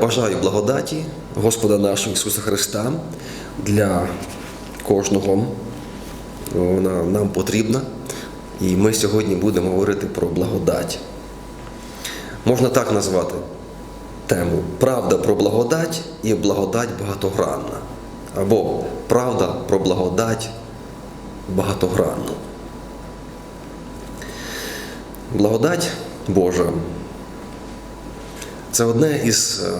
Бажаю благодаті Господа нашого Ісуса Христа для кожного. Вона нам потрібна. І ми сьогодні будемо говорити про благодать. Можна так назвати тему Правда про благодать і благодать багатогранна. Або Правда про благодать багатогранну. Благодать Божа це одне із е,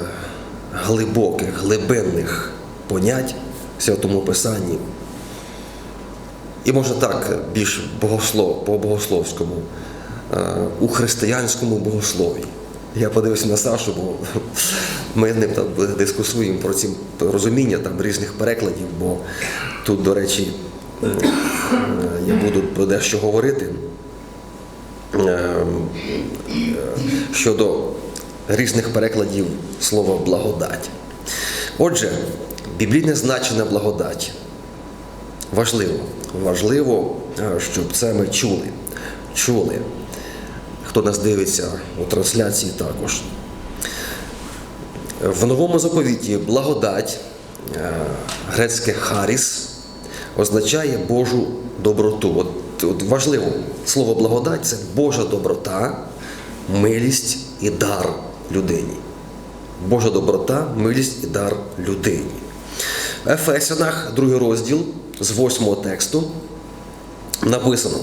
глибоких, глибинних понять в Святому Писанні. І можна так, більш богослов, по богословському, е, у християнському богослові. Я подивився на Сашу, бо ми з ним там дискусуємо про ці розуміння там, різних перекладів, бо тут, до речі, е, я буду дещо говорити е, е, щодо різних перекладів слова благодать. Отже, біблійне значення благодать. Важливо, важливо, е, щоб це ми чули. Чули. Хто нас дивиться у трансляції також. В новому заповіті благодать, е, грецьке харіс, означає Божу доброту. От, от важливо, слово благодать це Божа доброта, милість і дар людині. Божа доброта, милість і дар людині. В Ефесянах, другий розділ з восьмого тексту написано: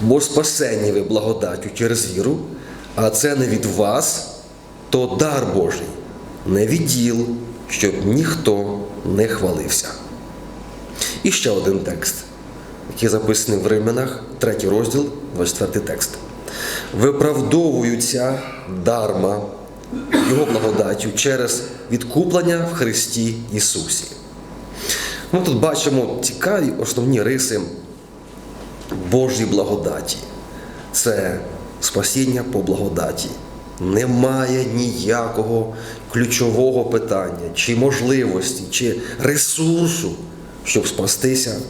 бо спасені ви благодаттю через віру, а це не від вас, то дар Божий, не від діл, щоб ніхто не хвалився. І ще один текст, який записаний в Римлянах, третій розділ, 24 текст. Виправдовуються дарма Його благодаттю через відкуплення в Христі Ісусі. Ми тут бачимо цікаві основні риси Божої благодаті. Це спасіння по благодаті. Немає ніякого ключового питання, чи можливості, чи ресурсу, щоб спастися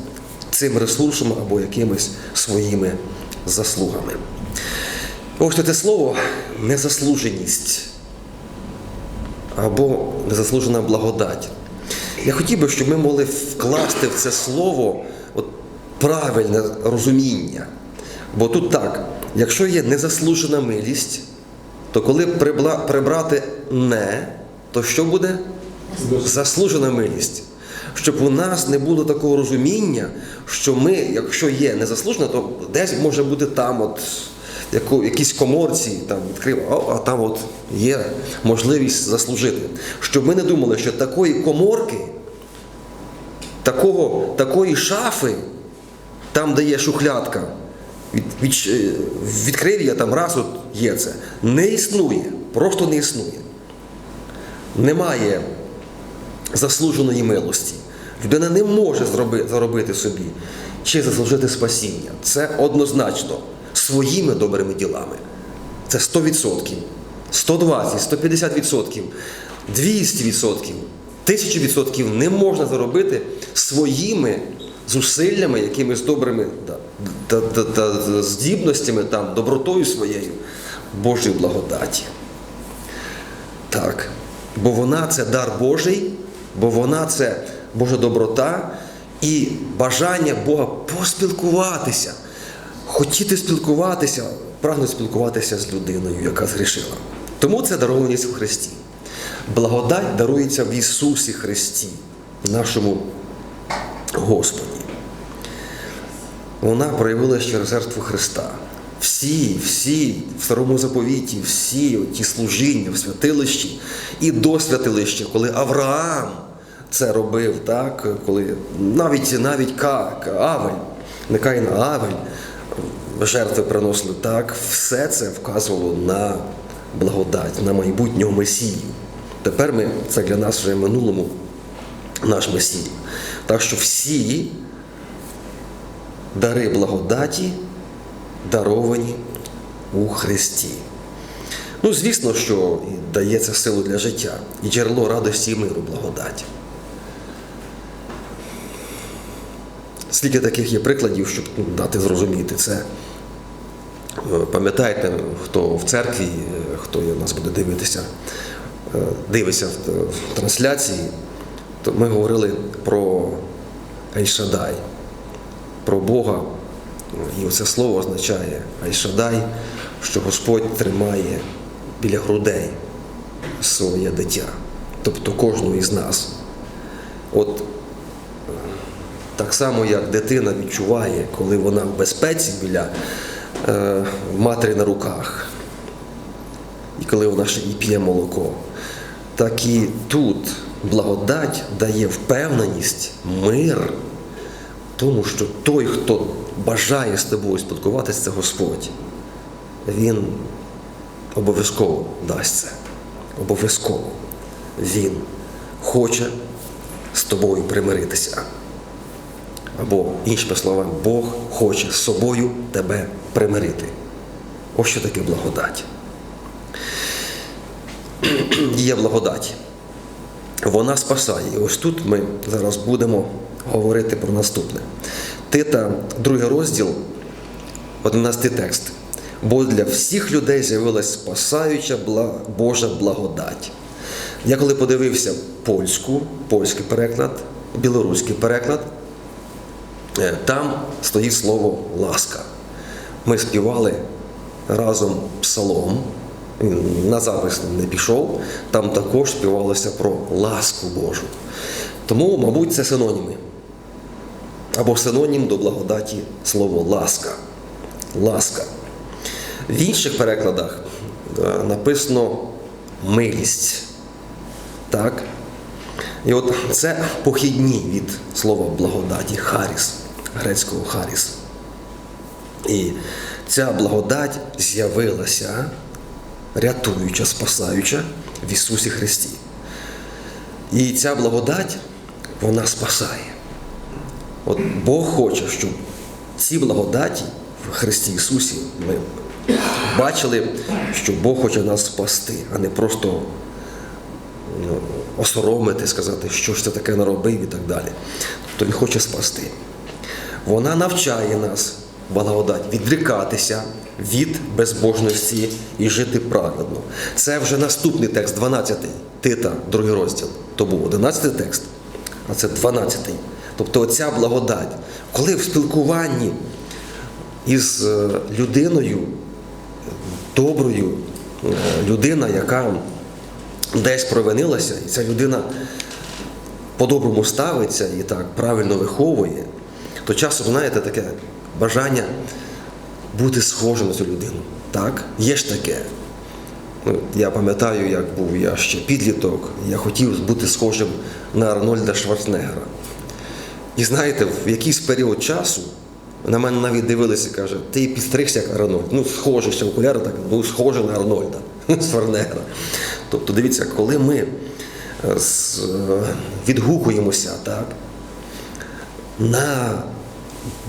цим ресурсом або якимись своїми заслугами. Ось це слово незаслуженість або незаслужена благодать. Я хотів би, щоб ми могли вкласти в це слово от правильне розуміння. Бо тут так, якщо є незаслужена милість, то коли прибрати не, то що буде? Заслужена милість. Щоб у нас не було такого розуміння, що ми, якщо є незаслужена, то десь може бути там, от яку, якісь коморці, там відкрив, а, а там от є можливість заслужити. Щоб ми не думали, що такої коморки, такого, такої шафи, там, де є шухлядка, від, від, е, відкрив я там раз от є це. Не існує, просто не існує. Немає заслуженої милості. Людина не може заробити собі чи заслужити спасіння. Це однозначно своїми добрими ділами. Це 100%, 120, 150%, 200%, 1000% не можна заробити своїми зусиллями, якимись добрими да, та, та, та, здібностями, там, добротою своєю Божої благодаті. Так. Бо вона це дар Божий, бо вона це Божа доброта і бажання Бога поспілкуватися, хотіти спілкуватися, прагнути спілкуватися з людиною, яка згрішила. Тому це дарованість в Христі. Благодать дарується в Ісусі Христі, нашому Господі. Вона проявилася через жертву Христа. Всі, всі в старому заповіті, всі ті служіння в святилищі і до святилища, коли Авраам це робив, так, коли навіть навіть Ка- Авель, не Каїн, Авель жертви приносили, так, все це вказувало на благодать, на майбутнього Месію. Тепер ми це для нас вже в минулому наш Месій. Так що всі дари благодаті даровані у Христі. Ну, звісно, що дається силу для життя і джерело радості і миру благодаті. Скільки таких є прикладів, щоб ну, дати зрозуміти це. Е, Пам'ятаєте, хто в церкві, е, хто нас буде дивитися, е, дивишся в, трансляції, то ми говорили про Ельшадай, про Бога. І оце слово означає Ельшадай, що Господь тримає біля грудей своє дитя, тобто кожного із нас. От так само, як дитина відчуває, коли вона в безпеці біля матері на руках, і коли вона ще і п'є молоко, так і тут благодать дає впевненість, мир, тому що той, хто бажає з тобою спілкуватися, це Господь. Він обов'язково дасть це. Обов'язково. Він хоче з тобою примиритися. Або, іншими словами, Бог хоче з собою тебе примирити. Ось що таке благодать. Є благодать. Вона спасає. І ось тут ми зараз будемо говорити про наступне. Тита, другий розділ, 11 текст. Бо для всіх людей з'явилась спасаюча Божа благодать. Я коли подивився польську, польський переклад, білоруський переклад, Е, Там стоїть слово ласка. Ми співали разом псалом. Він на запис не пішов, там також співалося про ласку Божу. Тому, мабуть, це синоніми. Або синонім до благодаті слово ласка. Ласка. В інших перекладах е, написано милість. Так? І от це похідні від слова благодаті Харіс, грецького Харіс. І ця благодать з'явилася, рятуюча, спасаюча в Ісусі Христі. І ця благодать, вона спасає. От Бог хоче, щоб ці благодаті в Христі Ісусі ми бачили, що Бог хоче нас спасти, а не просто ну, осоромити, сказати, що ж це таке наробив і так далі. Тобто Він хоче спасти. Вона навчає нас, благодать, відрікатися від безбожності і жити праведно. Це вже наступний текст, 12 Тита, другий розділ. То був 11 текст, а це 12-й. Тобто оця благодать, коли в спілкуванні із е, людиною, доброю, е, людина, яка десь провинилася, і ця людина по-доброму ставиться і так правильно виховує, то часом, знаєте, таке бажання бути схожим на цю людину. Так? Є ж таке. Ну, Я пам'ятаю, як був я ще підліток, я хотів бути схожим на Арнольда Шварценеггера. І знаєте, в якийсь період часу на мене навіть дивилися, каже, ти підстригся як Арнольд. Ну, схоже, ще окуляри так, ну, схоже на Арнольда Шварценеггера. Тобто, дивіться, коли ми е, е, відгукуємося так, на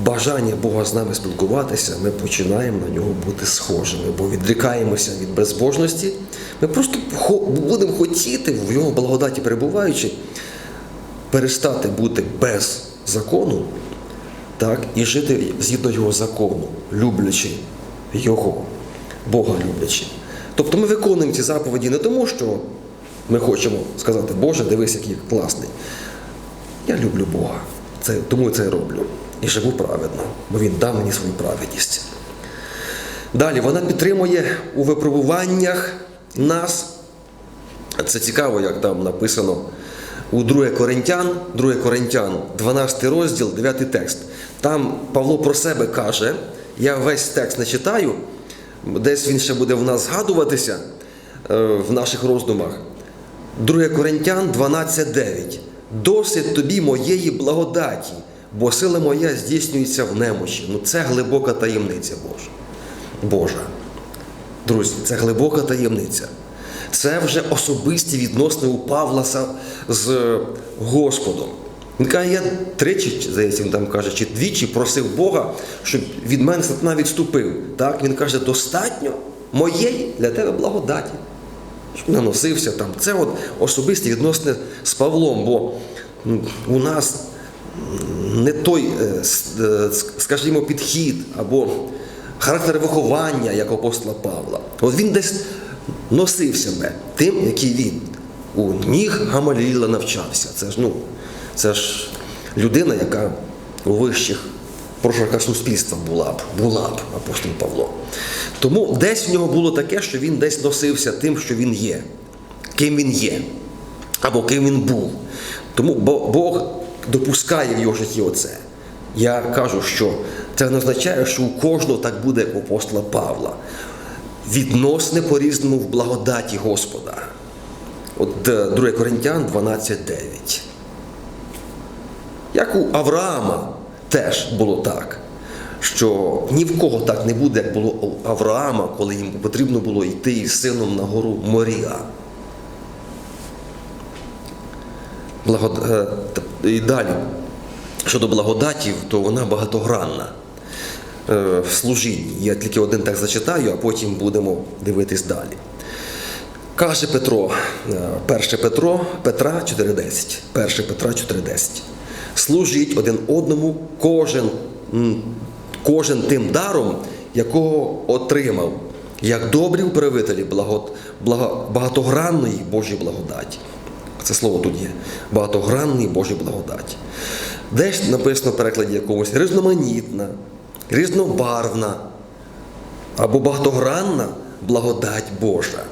бажання Бога з нами спілкуватися, ми починаємо на нього бути схожими, бо відрікаємося від безбожності. Ми просто будемо хотіти в його благодаті перебуваючи, перестати бути без закону так, і жити згідно його закону, люблячи його, Бога люблячи. Тобто ми виконуємо ці заповіді не тому, що ми хочемо сказати, Боже, дивись, який класний. Я люблю Бога, це, тому це і роблю. І живу праведно, бо Він дав мені свою праведність. Далі вона підтримує у випробуваннях нас. Це цікаво, як там написано у 2 Коринтян, 2 Коринтян, 12 розділ, 9 текст. Там Павло про себе каже, я весь текст не читаю, десь він ще буде в нас згадуватися е, в наших роздумах. 2 Коринтян 12.9. Досить тобі моєї благодаті, бо сила моя здійснюється в немочі. Ну це глибока таємниця Божа. Божа. Друзі, це глибока таємниця. Це вже особисті відносини у Павла з Господом. Він каже, я тричі, здається, він там каже, чи двічі просив Бога, щоб від мене сатана відступив. Так? Він каже, достатньо моєї для тебе благодаті. Щоб наносився там. Це от особисті відносини з Павлом, бо у нас не той, е, е, скажімо, підхід або характер виховання, як апостола Павла. От він десь носив себе тим, який він. У ніг Гамаліла навчався. Це ж, ну, це ж людина, яка у вищих прошарках суспільства була б, була б апостол Павло. Тому десь в нього було таке, що він десь носився тим, що він є, ким він є, або ким він був. Тому Бог допускає в його житті оце. Я кажу, що це не означає, що у кожного так буде, як у апостола Павла. Відносне по-різному в благодаті Господа. От е, 2 Коринтян 12.9. Як у Авраама теж було так, що ні в кого так не буде, як було у Авраама, коли йому потрібно було йти із сином на гору Морія. Благод... е, І далі. Щодо благодатів, то вона багатогранна е, в служінні. Я тільки один так зачитаю, а потім будемо дивитись далі. Каже Петро, е, 1 Петро, Петра 4.10. 1 Петра 4.10. Служіть один одному кожен, кожен тим даром, якого отримав, як добрі управителі благо, благо, багатогранної Божої благодаті. Це слово тут є. Багатогранної Божої благодаті. Десь написано в перекладі якомусь різноманітна, різнобарвна, або багатогранна благодать Божа.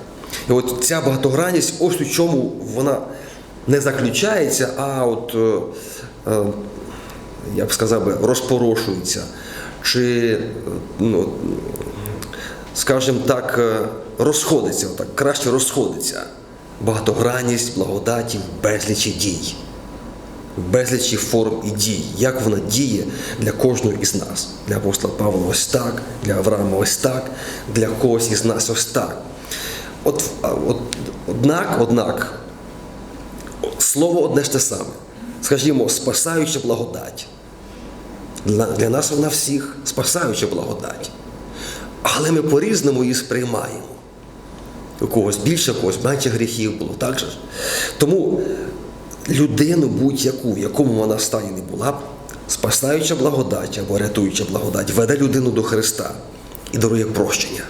І от ця багатогранність, ось у чому вона не заключається, а от, е, е, я б сказав би, розпорошується. Чи, ну, скажімо так, е, розходиться, так, краще розходиться. Багатогранність благодаті в безлічі дій в безлічі форм і дій, як вона діє для кожного із нас. Для апостола Павла ось так, для Авраама ось так, для когось із нас ось так. От, от, однак, однак, слово одне ж те саме. Скажімо, спасаюча благодать. Для, для нас вона всіх спасаюча благодать. Але ми по-різному її сприймаємо. У когось більше, у когось менше гріхів було, так же ж? Тому людину будь-яку, в якому вона стані не була б, спасаюча благодать або рятуюча благодать, веде людину до Христа і дарує прощення.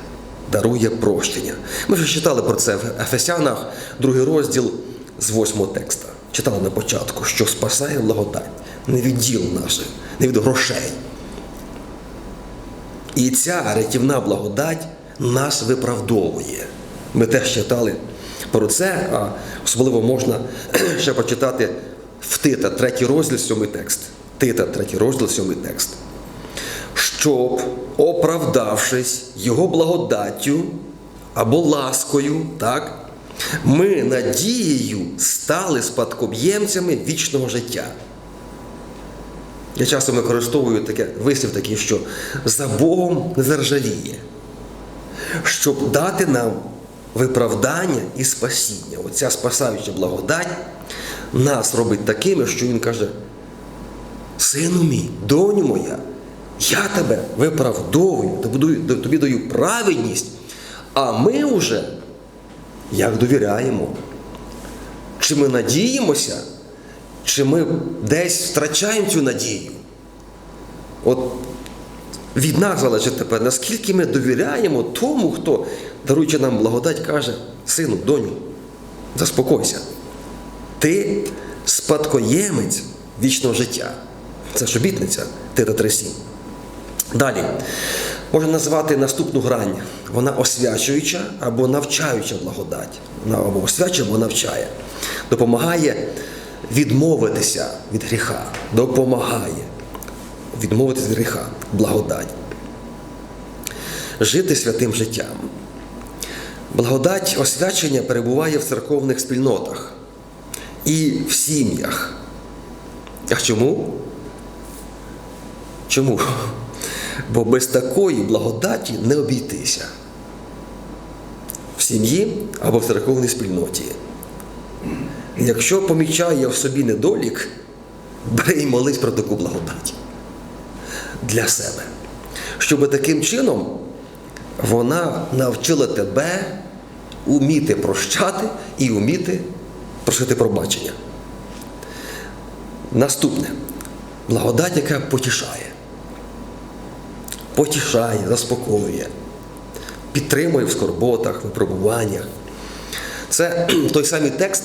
Дарує прощення. Ми вже читали про це в Ефесянах, другий розділ з восьмого текста. Читали на початку, що спасає благодать не від діл наших, не від грошей. І ця рятівна благодать нас виправдовує. Ми теж читали про це, а особливо можна ще почитати в Тита, третій розділ, сьомий текст. Тита, третій розділ, сьомий текст. Щоб, оправдавшись його благодаттю або ласкою, так, ми надією стали спадкоємцями вічного життя. Я часто використовую таке вислів такий, що за Богом не заржавіє, щоб дати нам виправдання і спасіння. Оця спасаюча благодать нас робить такими, що Він каже: Сину мій, доню моя, я тебе виправдовую, тобі- даю праведність, а ми вже як довіряємо. Чи ми надіємося, чи ми десь втрачаємо цю надію? От від нас залежить тепер, наскільки ми довіряємо тому, хто, даруючи нам благодать, каже, сину, доню, заспокойся. Ти спадкоємець вічного життя. Це ж обітниця Тита 3.7. Далі. Можна назвати наступну грань. Вона освячуюча або навчаюча благодать. Вона або освячує, або навчає. Допомагає відмовитися від гріха. Допомагає відмовитися від гріха. Благодать. Жити святим життям. Благодать освячення перебуває в церковних спільнотах і в сім'ях. А чому? Чому? Бо без такої благодаті не обійтися в сім'ї або в церковній спільноті. Якщо помічає в собі недолік, бери і молись про таку благодать для себе. Щоб таким чином вона навчила тебе уміти прощати і уміти просити пробачення. Наступне благодать, яка потішає. Потішає, заспокоює, підтримує в скорботах, випробуваннях. Це той самий текст,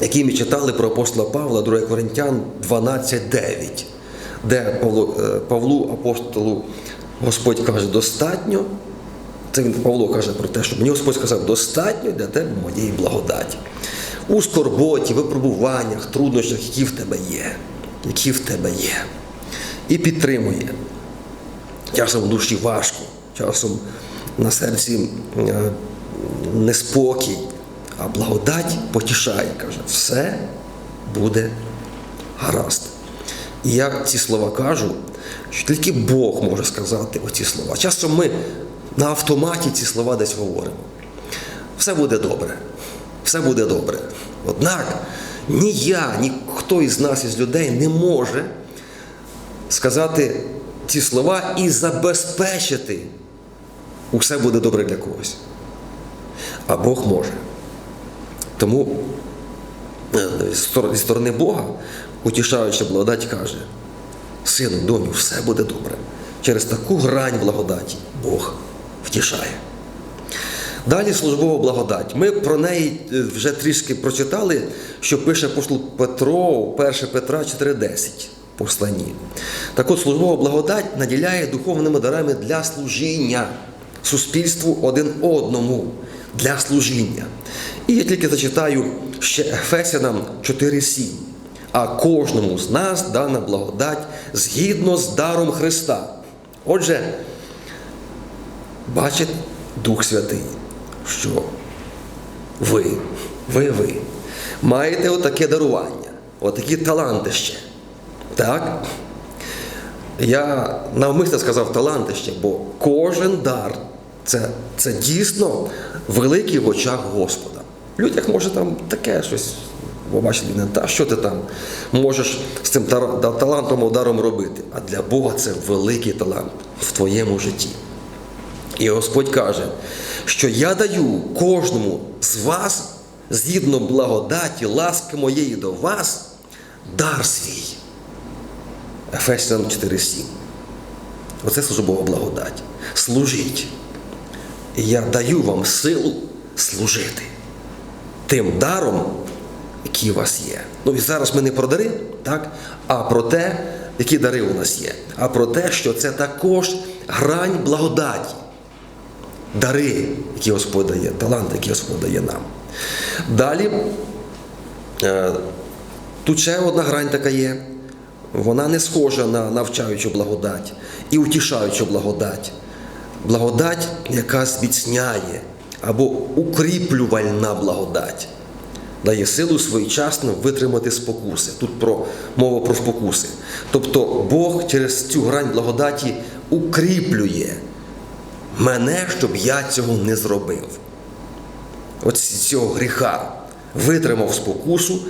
який ми читали про апостола Павла, 2 Коринтян 12.9, де е, Павлу апостолу Господь каже, достатньо. Це Павло каже про те, що мені Господь сказав, достатньо для тебе моєї благодаті. У скорботі, випробуваннях, труднощах, які в тебе є, які в тебе є. І підтримує. Часом в душі важко, часом на серці е, неспокій, а благодать потішає, каже, все буде гаразд. І я ці слова кажу, що тільки Бог може сказати оці слова. Часом ми на автоматі ці слова десь говоримо. Все буде добре, все буде добре. Однак ні я, ні хто із нас, із людей не може сказати ці слова і забезпечити усе буде добре для когось. А Бог може. Тому е, зі сторони Бога, утішаючи благодать, каже: Сину, доню, все буде добре. Через таку грань благодаті Бог втішає. Далі службова благодать. Ми про неї е, вже трішки прочитали, що пише апостол Петро, 1 Петра 4,10 посланні. Так от службова благодать наділяє духовними дарами для служіння суспільству один одному для служіння. І я тільки зачитаю ще Ефесянам 4,7. А кожному з нас дана благодать згідно з даром Христа. Отже, бачить Дух Святий, що ви, ви, ви маєте отаке дарування, отакі таланти ще. Так? Я навмисно сказав таланти ще, бо кожен дар це, це дійсно великий в очах Господа. В людях може там таке щось побачити, не та що ти там можеш з цим талантом ударом робити. А для Бога це великий талант в твоєму житті. І Господь каже, що я даю кожному з вас, згідно благодаті, ласки моєї до вас, дар свій. Ефесян 4,7. Оце службова благодать. Служіть. І я даю вам силу служити тим даром, який у вас є. Ну і зараз ми не про дари, так? а про те, які дари у нас є, а про те, що це також грань благодаті. Дари, які Господь дає, таланти, які Господь дає нам. Далі, е, тут ще одна грань така є. Вона не схожа на навчаючу благодать і утішаючу благодать. Благодать, яка зміцняє або укріплювальна благодать, дає силу своєчасно витримати спокуси. Тут про мова про спокуси. Тобто Бог через цю грань благодаті укріплює мене, щоб я цього не зробив. От з цього гріха витримав спокусу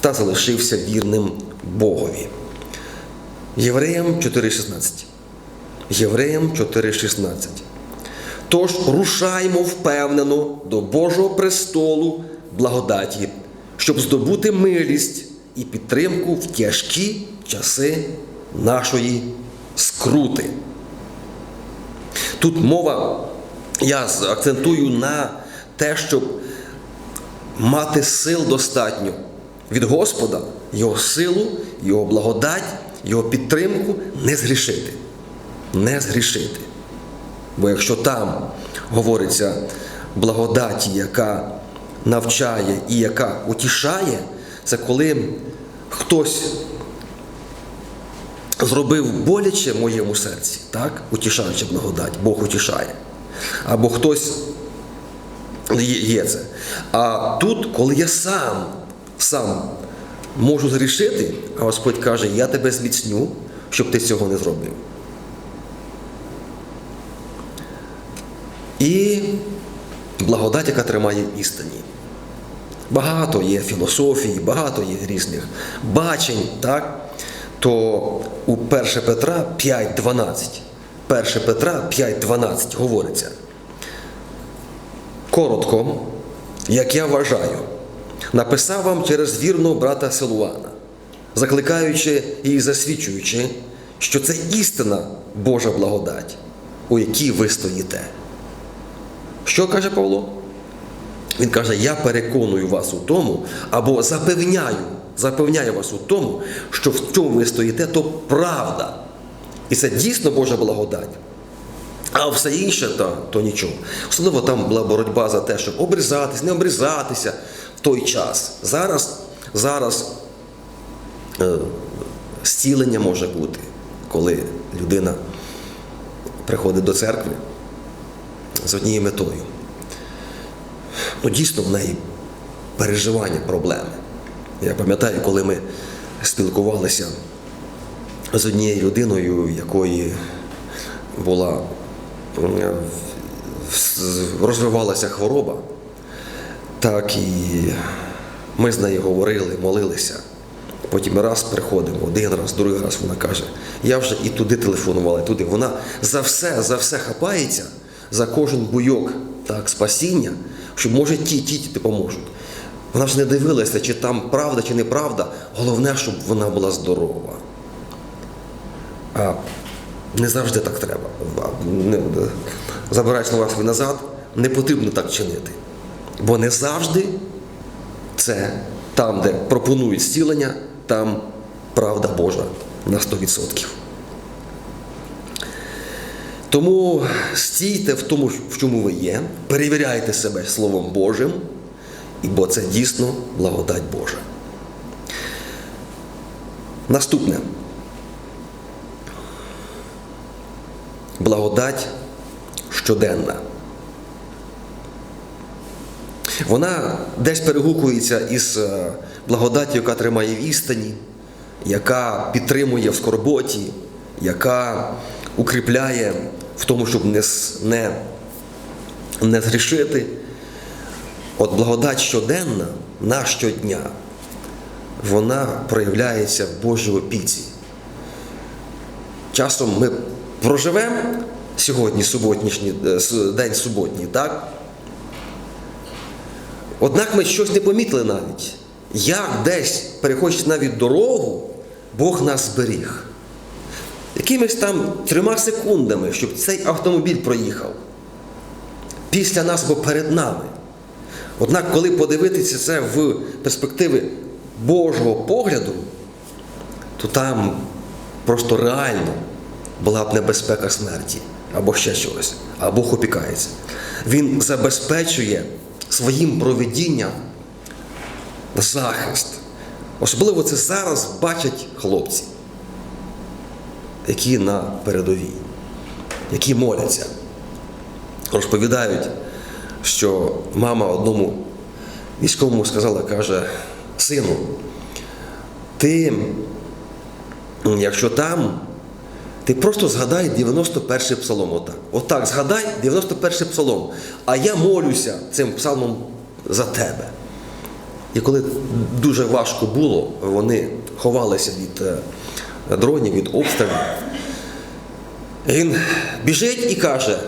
та залишився вірним Богові. Євреям 4,16. Євреям 4,16. Тож рушаймо впевнено до Божого престолу благодаті, щоб здобути милість і підтримку в тяжкі часи нашої скрути. Тут мова, я акцентую на те, щоб мати сил достатньо від Господа, Його силу, Його благодать, Його підтримку не згрішити. Не згрішити. Бо якщо там говориться благодаті, яка навчає і яка утішає, це коли хтось зробив боляче в моєму серці, так? утішаючи благодать, Бог утішає. Або хтось є, це. А тут, коли я сам, сам можу згрішити, а Господь каже, я тебе зміцню, щоб ти цього не зробив. І благодать, яка тримає істині. Багато є філософій, багато є різних бачень, так? то у 1 Петра 5.12. 1 Петра 5.12 говориться. Коротко, як я вважаю, написав вам через вірного брата Силуана, закликаючи і засвідчуючи, що це істина Божа благодать, у якій ви стоїте. Що каже Павло? Він каже, я переконую вас у тому, або запевняю, запевняю вас у тому, що в чому ви стоїте, то правда. І це дійсно Божа благодать. А все інше то, то нічого. Особливо там була боротьба за те, щоб обрізатись, не обрізатися в той час. Зараз, зараз е, зцілення може бути, коли людина приходить до церкви з однією метою. Ну, дійсно, в неї переживання, проблеми. Я пам'ятаю, коли ми спілкувалися з однією людиною, якої була розвивалася хвороба, так і ми з нею говорили, молилися. Потім раз приходимо, один раз, другий раз вона каже, я вже і туди телефонувала, і туди. Вона за все, за все хапається, за кожен буйок так, спасіння, що може ті, ті, ті допоможуть. Вона ж не дивилася, чи там правда, чи неправда. Головне, щоб вона була здорова. А не завжди так треба. А, не- Забираю слова свої назад, не потрібно так чинити. Бо не завжди це там, де пропонують зцілення, там правда Божа на 100%. Тому стійте в тому, в чому ви є, перевіряйте себе Словом Божим, бо це дійсно благодать Божа. Наступне. Благодать щоденна. Вона десь перегукується із е, благодаттю, яка тримає відстані, яка підтримує в скорботі, яка укріпляє в тому, щоб не, не, не згрішити. От благодать щоденна на щодня, вона проявляється в Божій опіці. Часом ми проживемо сьогодні суботнішній, е, день суботній, так? Однак ми щось не помітили навіть. Як десь, переходячи навіть дорогу, Бог нас зберіг. Якимись там трьома секундами, щоб цей автомобіль проїхав. Після нас або перед нами. Однак, коли подивитися це в перспективи Божого погляду, то там просто реально була б небезпека смерті або ще щось, а Бог опікається. Він забезпечує своїм проведінням захист. Особливо це зараз бачать хлопці, які на передовій, які моляться, розповідають, що мама одному військовому сказала, каже, сину, ти, якщо там, ти просто згадай 91 псалом. Отак. Отак, згадай 91 псалом. А я молюся цим псалмом за тебе. І коли дуже важко було, вони ховалися від е, дронів, від обстрілів. Він біжить і каже: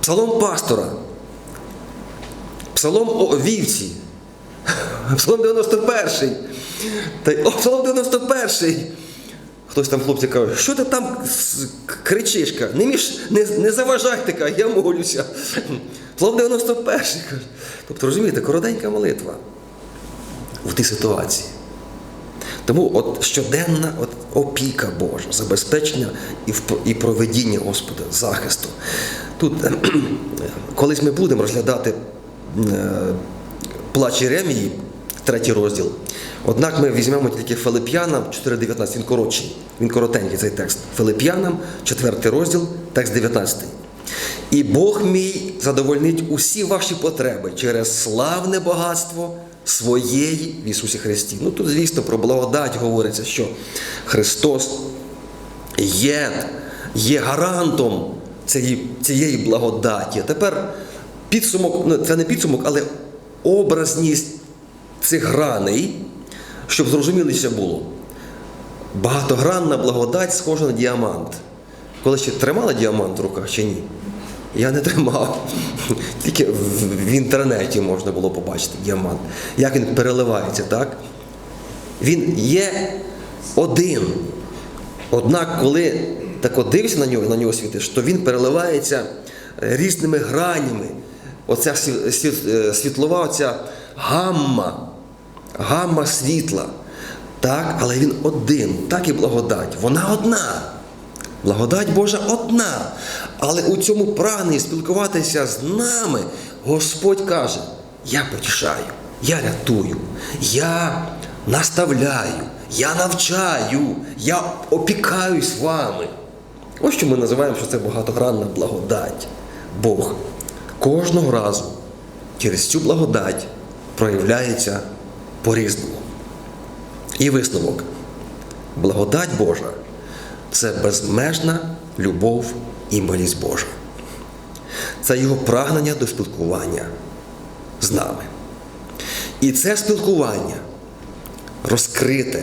Псалом пастора, псалом о вівці, псалом 91. Та й псалом 91. Хтось там хлопці каже, що ти там кричиш? Не, між, не, не заважай ти, каже, я молюся. Псалом 91. каже. Тобто, розумієте, коротенька молитва в тій ситуації. Тому от щоденна от опіка Божа, забезпечення і, і проведіння Господа, захисту. Тут колись ми будемо розглядати е, плач Єремії, третій розділ. Однак ми візьмемо тільки Филип'янам 4.19, він коротший, він коротенький цей текст. Филип'янам, 4 розділ, текст 19. І Бог мій задовольнить усі ваші потреби через славне багатство своєї в Ісусі Христі. Ну тут, звісно, про благодать говориться, що Христос є, є гарантом цієї, цієї благодаті. Тепер підсумок, ну це не підсумок, але образність цих граней, щоб зрозуміліше було. Багатогранна благодать схожа на діамант. Коли ще тримала діамант в руках чи ні? Я не тримав. Тільки в, інтернеті можна було побачити діамант. Як він переливається, так? Він є один. Однак, коли так дивишся на нього, на нього світиш, то він переливається е, різними гранями. Оця е, світлова, оця гамма, гамма світла. Так, але він один, так і благодать. Вона одна. Благодать Божа одна. Але у цьому прагненні спілкуватися з нами Господь каже: я потішаю, я рятую, я наставляю, я навчаю, я опікаюсь вами. Ось що ми називаємо, що це багатогранна благодать. Бог кожного разу через цю благодать проявляється по-різному. І висновок. Благодать Божа це безмежна любов і милість Божа. Це його прагнення до спілкування з нами. І це спілкування розкрите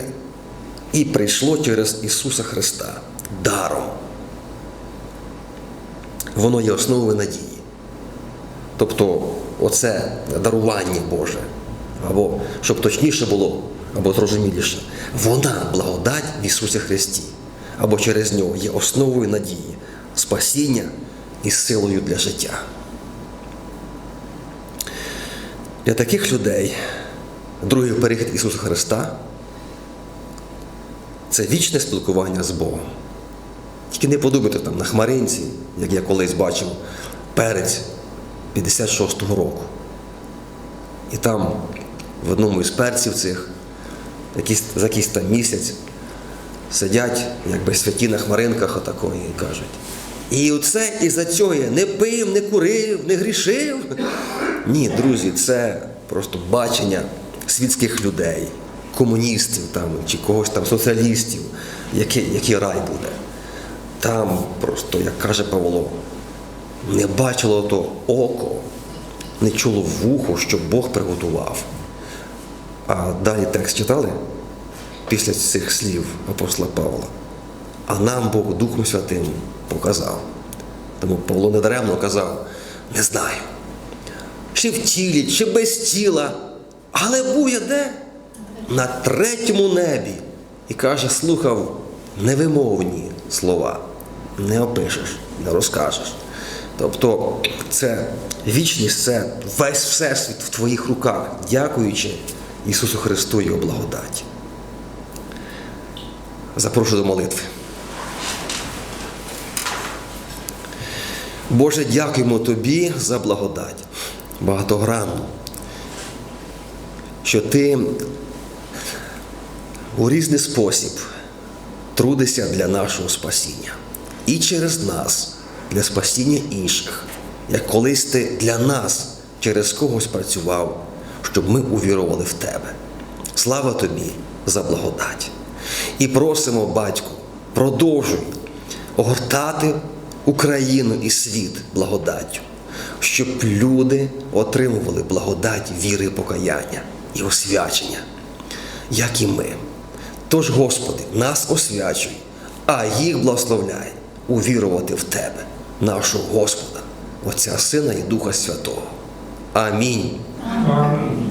і прийшло через Ісуса Христа даром. Воно є основою надії. Тобто, оце дарування Боже, або щоб точніше було, або зрозуміліше, вона благодать в Ісусі Христі, або через нього є основою надії, спасіння і силою для життя. Для таких людей другий перехід Ісуса Христа це вічне спілкування з Богом. Тільки не подумайте там на хмаринці, як я колись бачив, перець 56-го року. І там в одному із перців цих якийсь, за якийсь там місяць сидять, якби святі на хмаринках отакої і кажуть. І оце із-за цього я не пив, не курив, не грішив. Ні, друзі, це просто бачення світських людей, комуністів там, чи когось там соціалістів, який, який рай буде. Там просто, як каже Павло, не бачило то око, не чуло вухо, що Бог приготував. А далі текст читали після цих слів апостола Павла. А нам Бог Духом Святим показав. Тому Павло недаремно казав, не знаю, чи в тілі, чи без тіла, але був я де? На третьому небі. І каже, слухав невимовні слова. Не опишеш, не розкажеш. Тобто це вічність, це весь всесвіт в твоїх руках, дякуючи Ісусу Христу і Його благодаті. Запрошую до молитви. Боже, дякуємо Тобі за благодать, багатогранну, що Ти у різний спосіб трудишся для нашого спасіння. І через нас для спасіння інших, як колись ти для нас через когось працював, щоб ми увірували в Тебе. Слава Тобі за благодать. І просимо, Батьку, продовжуй огортати Україну і світ благодаттю, щоб люди отримували благодать віри покаяння і освячення, як і ми. Тож, Господи, нас освячуй, а їх благословляй увірувати в Тебе, нашого Господа, Отця Сина і Духа Святого. Амінь. Амінь.